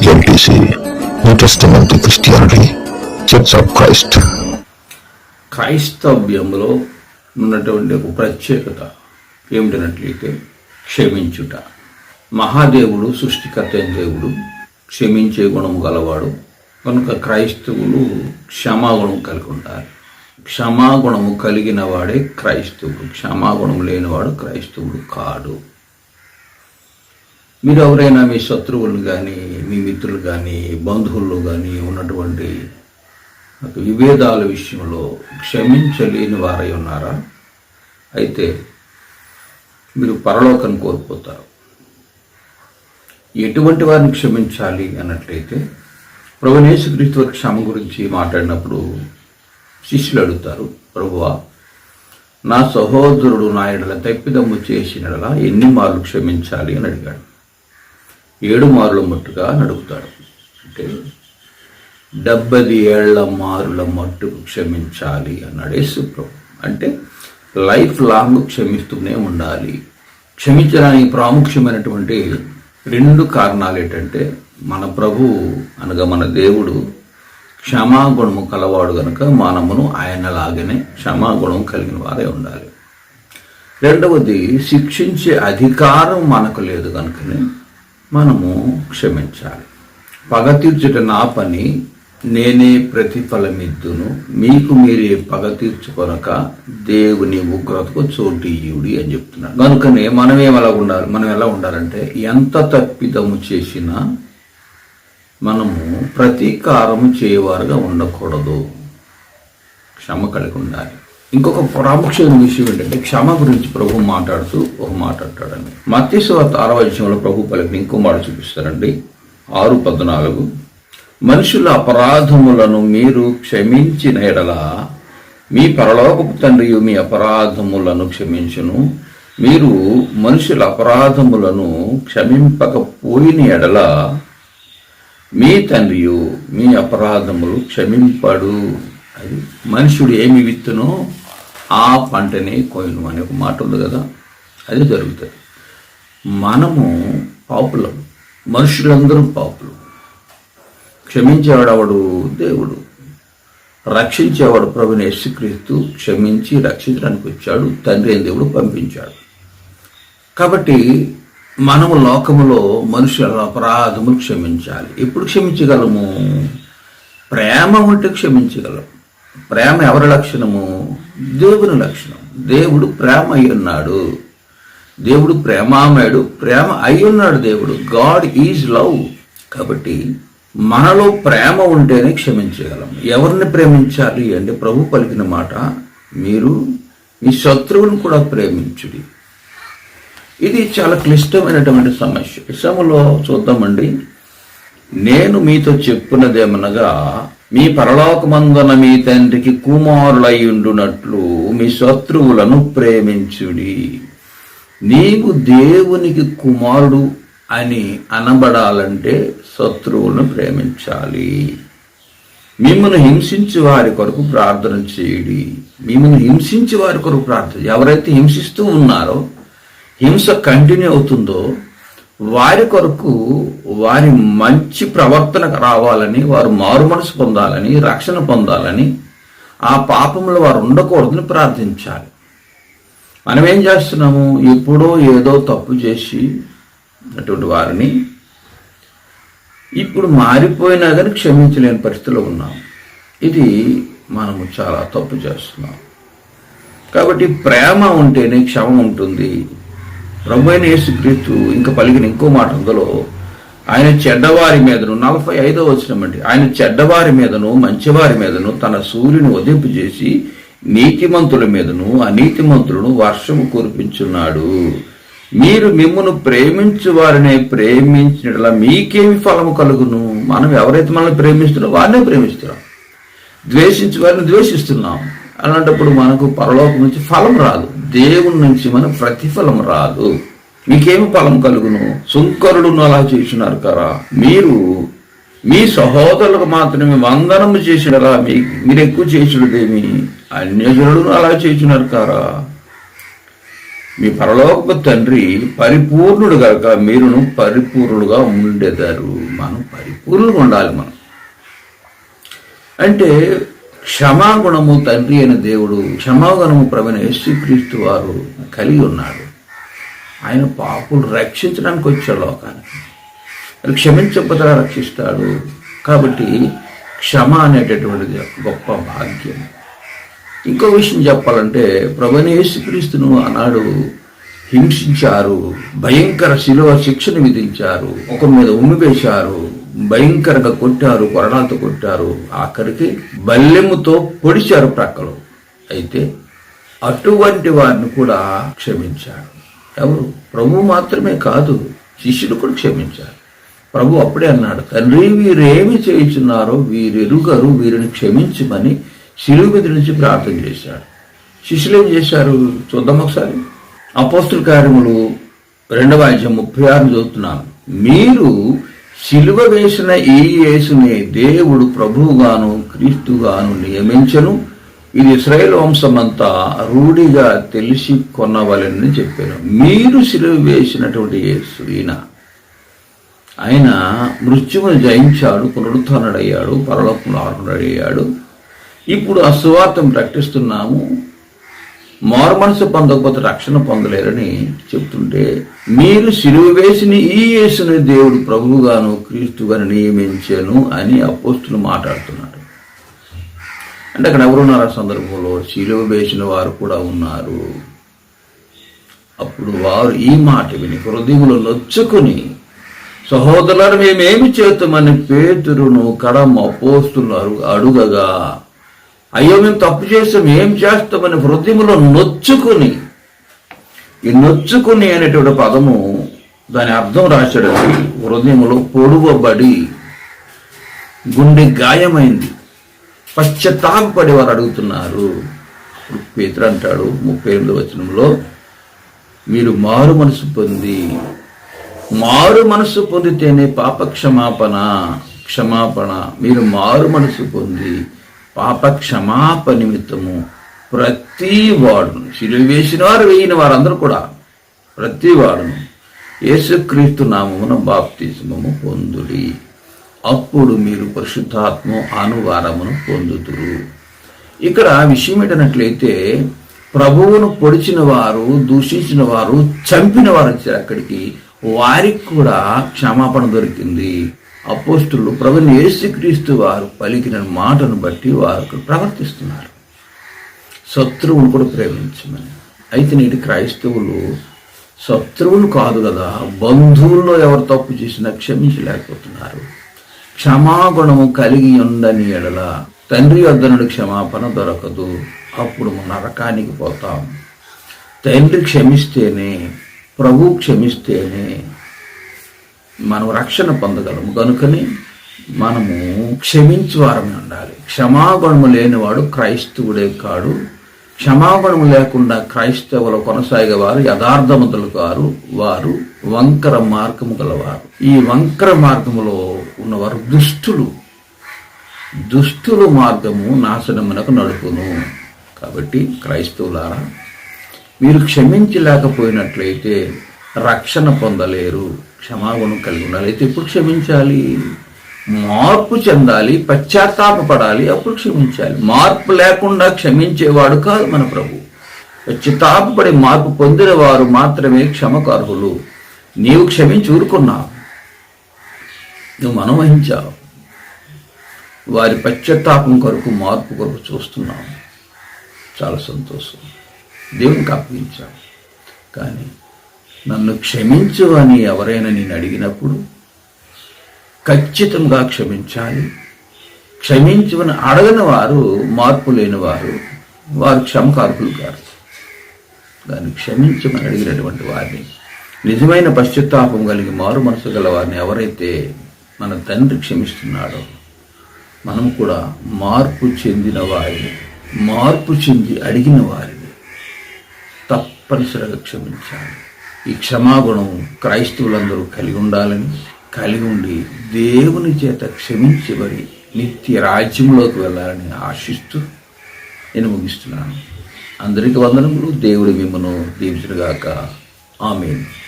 LTC new testament Christianity church of Christ క్రైస్తవ్యంలో ఉన్నటువంటి ఒక ప్రత్యేకత ఏమిటనట్లయితే క్షమించుట. మహాదేవుడు సృష్టికర్త దేవుడు క్షమించే గుణము గలవాడు. కనుక క్రైస్తవులు క్షమాగుణం కలిగి ఉంటారు క్షమాగుణము కలిగిన వాడే క్రైస్తవుడు. క్షమాగుణం లేనివాడు క్రైస్తవుడు కాడు. మీరు ఎవరైనా మీ శత్రువులు కానీ మీ మిత్రులు కానీ బంధువులు కానీ ఉన్నటువంటి విభేదాల విషయంలో క్షమించలేని వారై ఉన్నారా? అయితే మీరు పరలోకం కోల్పోతారు. ఎటువంటి వారిని క్షమించాలి అన్నట్లయితే ప్రభునేసు క్రీస్తు క్షమ గురించి మాట్లాడినప్పుడు శిష్యులు అడుగుతారు ప్రభువా నా సహోదరుడు నాయుడుల తప్పిదమ్ము చేసినడలా ఎన్ని మార్లు క్షమించాలి? అని అడిగాడు. ఏడు మారుల మట్టుగా నడుపుతాడు. అంటే డెబ్బది ఏళ్ళ మారుల మట్టుకు క్షమించాలి అన్నాడు యేసుప్రభు. అంటే లైఫ్ లాంగ్ క్షమిస్తూనే ఉండాలి. క్షమించడానికి ప్రాముఖ్యమైనటువంటి రెండు కారణాలు ఏంటంటే మన ప్రభు అనగా మన దేవుడు క్షమాగుణము కలవాడు గనుక మనమును ఆయనలాగానే క్షమాగుణం కలిగిన వారే ఉండాలి. రెండవది శిక్షించే అధికారం మనకు లేదు కనుకనే మనము క్షమించాలి. పగ తీర్చుట నా పని నేనే ప్రతిఫలమిద్దును. మీకు మీరే పగ తీర్చుకొనక దేవుని ఉగ్రతకు చోటు అని చెప్తున్నాడు కనుకనే మనం ఎలా ఉండాలి? మనం ఎలా ఉండాలంటే ఎంత తప్పిదము చేసినా మనము ప్రతీకారము చేయవారుగా ఉండకూడదు. క్షమ కలిగి ఉండాలి. ఇంకొక ప్రాముఖ్యమైన విషయం ఏంటంటే క్షమ గురించి ప్రభు మాట్లాడుతూ ఒక మాట అంటాడండి. మత్స్యవార్త ఆరవ విషయంలో ప్రభు పలికి ఇంకో మాట చూపిస్తారండి ఆరు పద్నాలుగు. మనుషుల అపరాధములను మీరు క్షమించిన ఎడల మీ పరలోకపు తండ్రి మీ అపరాధములను క్షమించును. మీరు మనుషుల అపరాధములను క్షమింపకపోయిన ఎడల మీ తండ్రియు మీ అపరాధములు క్షమింపడు. అది మనుషుడు ఏమి విత్తునో? ఆ పంటనే కోయను అనే ఒక మాట ఉంది కదా అది జరుగుతుంది. మనము పాపులం మనుషులందరూ పాపులు. క్షమించేవాడవడు? దేవుడు. రక్షించేవాడు ప్రభుని యేసుక్రీస్తు క్షమించి రక్షించడానికి వచ్చాడు తండ్రి అయిన దేవుడు పంపించాడు. కాబట్టి మనము లోకములో మనుషుల అపరాధములు క్షమించాలి. ఎప్పుడు క్షమించగలము? ప్రేమ ఉంటే క్షమించగలం. ప్రేమ ఎవరి లక్షణము? దేవుని లక్షణం. దేవుడు ప్రేమ అయి ఉన్నాడు దేవుడు ప్రేమామయుడు. ప్రేమ అయి ఉన్నాడు దేవుడు. God is love. కాబట్టి మనలో ప్రేమ ఉంటేనే క్షమించగలం. ఎవరిని ప్రేమించాలి అంటే ప్రభు పలికిన మాట మీరు మీ శత్రువుని కూడా ప్రేమించుడి. ఇది చాలా క్లిష్టమైనటువంటి సమస్య. విషయంలో చూద్దామండి. నేను మీతో చెప్పున్నదేమనగా మీ పరలోకమందున మీ తండ్రికి కుమారులై ఉండునట్లు మీ శత్రువులను ప్రేమించుడి. నీవు దేవునికి కుమారుడు అని అనబడాలంటే శత్రువులను ప్రేమించాలి. మిమ్మల్ని హింసించి వారి కొరకు ప్రార్థన చేయడి. మిమ్మల్ని హింసించి వారి కొరకు ప్రార్థన ఎవరైతే హింసిస్తూ ఉన్నారో హింస కంటిన్యూ అవుతుందో వారి కొరకు వారి మంచి ప్రవర్తన రావాలని వారు మారు మనసు పొందాలని రక్షణ పొందాలని ఆ పాపంలో వారు ఉండకూడదని ప్రార్థించాలి. మనం ఏం చేస్తున్నాము? ఎప్పుడో ఏదో తప్పు చేసి అటువంటి వారిని ఇప్పుడు మారిపోయినా కానీ క్షమించలేని పరిస్థితిలో ఉన్నాం. ఇది మనము చాలా తప్పు చేస్తున్నాం. కాబట్టి ప్రేమ ఉంటేనే క్షమ ఉంటుంది. ప్రభు అయిన యేసుక్రీస్తు ఇంకా పలికిన ఇంకో మాట అందులో ఆయన చెడ్డవారి మీదను నలభై ఐదో వచ్చినమండి ఆయన చెడ్డవారి మీదను మంచివారి మీదను తన సూర్యుని ఉదింపు చేసి నీతిమంతుల మీదను అనీతిమంతులను వర్షము కురిపించున్నాడు. మీరు మిమ్మను ప్రేమించు వారిని ప్రేమించినట్లా మీకేమి ఫలము కలుగును? మనం ఎవరైతే మనల్ని ప్రేమిస్తున్నారో వారినే ప్రేమిస్తున్నాం. ద్వేషించి వారిని ద్వేషిస్తున్నాం. అలాంటప్పుడు మనకు పరలోకం నుంచి ఫలం రాదు. దేవుని నుంచి మన ప్రతిఫలం రాదు. మీకేమి ఫలం కలుగును? సుంకరుడును అలా చేసినారు కదా. మీరు మీ సహోదరులకు మాత్రమే వందనము చేసినరా? మీ మీరు ఎక్కువ చేసినదేమి? అన్యజనులను అలా చేసినారు కారా మీ పరలోక తండ్రి పరిపూర్ణుడు కనుక మీరును పరిపూర్ణుడుగా ఉండేదారు. మనం పరిపూర్ణులుగా ఉండాలి మనం. అంటే క్షమాగుణము తండ్రి అయిన దేవుడు క్షమాగుణము ప్రవీణ యేసుక్రీస్తు వారు కలిగి ఉన్నాడు. ఆయన పాపులు రక్షించడానికి వచ్చాడు లోకానికి. మరి క్షమించకపోతే రక్షిస్తాడు. కాబట్టి క్షమ అనేటటువంటిది గొప్ప భాగ్యం. ఇంకో విషయం చెప్పాలంటే ప్రభుని యేసుక్రీస్తును ఆనాడు హింసించారు భయంకర శిలువ శిక్షను విధించారు ఒకరి మీద ఉమ్మివేశారు భయంకరంగా కొట్టారు కొరడాలతో కొట్టారు. ఆఖరికి బల్లెముతో పొడిచారు ప్రక్కలు. అయితే అటువంటి వారిని కూడా క్షమించాడు. ఎవరు? ప్రభు మాత్రమే కాదు శిష్యులు కూడా క్షమించారు. ప్రభు అప్పుడే అన్నాడు తండ్రి వీరేమి చేయుచున్నారో వీరెరుగరు వీరిని క్షమించమని శిలువ మీద నుంచి ప్రార్థన చేశాడు. శిష్యులు ఏం చేశారు? చూద్దాం ఒకసారి. అపోస్తుల కార్యములు రెండవ అధ్యాయం ముప్పై ఆరు చదువుతున్నాను. మీరు శిలువ వేసిన ఈ యేసునే దేవుడు ప్రభువుగాను క్రీస్తుగాను నియమించను. ఇది ఇస్రాయేల్ వంశమంతా రూఢిగా తెలిసి కొనవలని చెప్పాను. మీరు సిలువ వేసినటువంటి యేసు ఈయన. ఆయన మృత్యువును జయించాడు పునరుత్డయ్యాడు పరలోకంలో ఆరుడయ్యాడు ఇప్పుడు ఆ ప్రకటిస్తున్నాము. మనసు పొందకపోతే రక్షణ పొందలేరని చెప్తుంటే మీరు సిలువ వేసిన ఈ యేసుని దేవుడు ప్రభువుగాను క్రీస్తుగాను నియమించాను అని అపోస్తులు మాట్లాడుతున్నాడు అంటే అక్కడ ఎవరున్నారు ఆ సందర్భంలో? సిలువ వేసిన వారు కూడా ఉన్నారు. అప్పుడు వారు ఈ మాట విని హృదయములు నొచ్చుకుని సహోదరులను మేమేమి చేస్తామని పేతురును కడమ అపోస్తున్నారు అడుగగా అయ్యో మేము తప్పు చేస్తాం ఏం చేస్తామని హృదయంలో నొచ్చుకుని ఈ నొచ్చుకుని అనేటువంటి పదము దాని అర్థం రాశాడండి. హృదయంలో పొడువబడి గుండె గాయమైంది. పశ్చత్తాపడి వారు అడుగుతున్నారు. పేతురు అంటాడు ముప్పై ఎనిమిది వచనంలో మీరు మారు మనసు పొంది మారు మనసు పొందితేనే పాప క్షమాపణ క్షమాపణ. మీరు మారు మనసు పొంది పాపక్షమాప నిమిత్తము ప్రతి వాడును. సిలువ వేసిన వారు వేయిన వారందరూ కూడా ప్రతి వాడును. యేసుక్రీస్తు నామమున బాప్తిజమము పొందుడి. అప్పుడు మీరు పరిశుద్ధాత్మ అనువారమును పొందుతురు ఇక్కడ విషయం ఏంటన్నట్లయితే ప్రభువును పొడిచిన వారు దూషించిన వారు చంపిన వారు వచ్చారు అక్కడికి. వారికి కూడా క్షమాపణ దొరికింది. అపోస్తులు ప్రభుని యేసుక్రీస్తు వారు పలికిన మాటను బట్టి వారు ప్రవర్తిస్తున్నారు. శత్రువును కూడా ప్రేమించమని. అయితే నేటి క్రైస్తవులు శత్రువులు కాదు కదా బంధువుల్లో ఎవరు తప్పు చేసినా క్షమించలేకపోతున్నారు. క్షమాగుణము కలిగి ఉందని ఎడల తండ్రి వద్దనుడు క్షమాపణ దొరకదు. అప్పుడు నరకానికి పోతాం. తండ్రి క్షమిస్తేనే ప్రభు క్షమిస్తేనే మనం రక్షణ పొందగలము. కనుకని మనము క్షమించువారమే ఉండాలి. క్షమాగుణము లేనివాడు క్రైస్తవుడే కాడు. క్షమాగుణము లేకుండా క్రైస్తవులు కొనసాగే వారు యథార్థవంతులు కారు వారు వంకర మార్గము గలవారు. ఈ వంకర మార్గములో ఉన్నవారు దుష్టులు. దుష్టుల మార్గము నాశనమునకు నడుపును. కాబట్టి క్రైస్తవులారా మీరు క్షమించలేకపోయినట్లయితే రక్షణ పొందలేరు క్షమాగుణం కలిగి ఉండాలి. అయితే ఎప్పుడు క్షమించాలి? మార్పు చెందాలి పశ్చాత్తాపపడాలి అప్పుడు క్షమించాలి. మార్పు లేకుండా క్షమించేవాడు కాదు మన ప్రభు. పశ్చాత్తాపపడి మార్పు పొందిన వారు మాత్రమే క్షమకార్హులు. నీవు క్షమించి ఊరుకున్నావు. నువ్వు మనవహించావు వారి పశ్చాత్తాపం కొరకు మార్పు కొరకు చూస్తున్నాం చాలా సంతోషం. దేవునికి అప్పగించావు. కానీ నన్ను క్షమించు అని ఎవరైనా నేను అడిగినప్పుడు ఖచ్చితంగా క్షమించాలి. క్షమించమని అడగని వారు మార్పు లేని వారు వారు క్షమకార్కులు కాదు దాన్ని క్షమించమని అడిగినటువంటి వారిని నిజమైన పశ్చాత్తాపం కలిగి మారు మనసు గల వారిని ఎవరైతే మన తండ్రి క్షమిస్తున్నాడో మనం కూడా మార్పు చెందిన వారిని మార్పు చెంది అడిగిన వారిని తప్పనిసరిగా క్షమించాలి. ఈ క్షమాగుణం క్రైస్తవులందరూ కలిగి ఉండాలని కలిగి ఉండి దేవుని చేత క్షమించబడి నిత్య రాజ్యంలోకి వెళ్ళాలని ఆశిస్తూ నేను ముగిస్తున్నాను. అందరికీ వందనములు. దేవుడు మిమ్మను దీవించుగాక ఆమెను.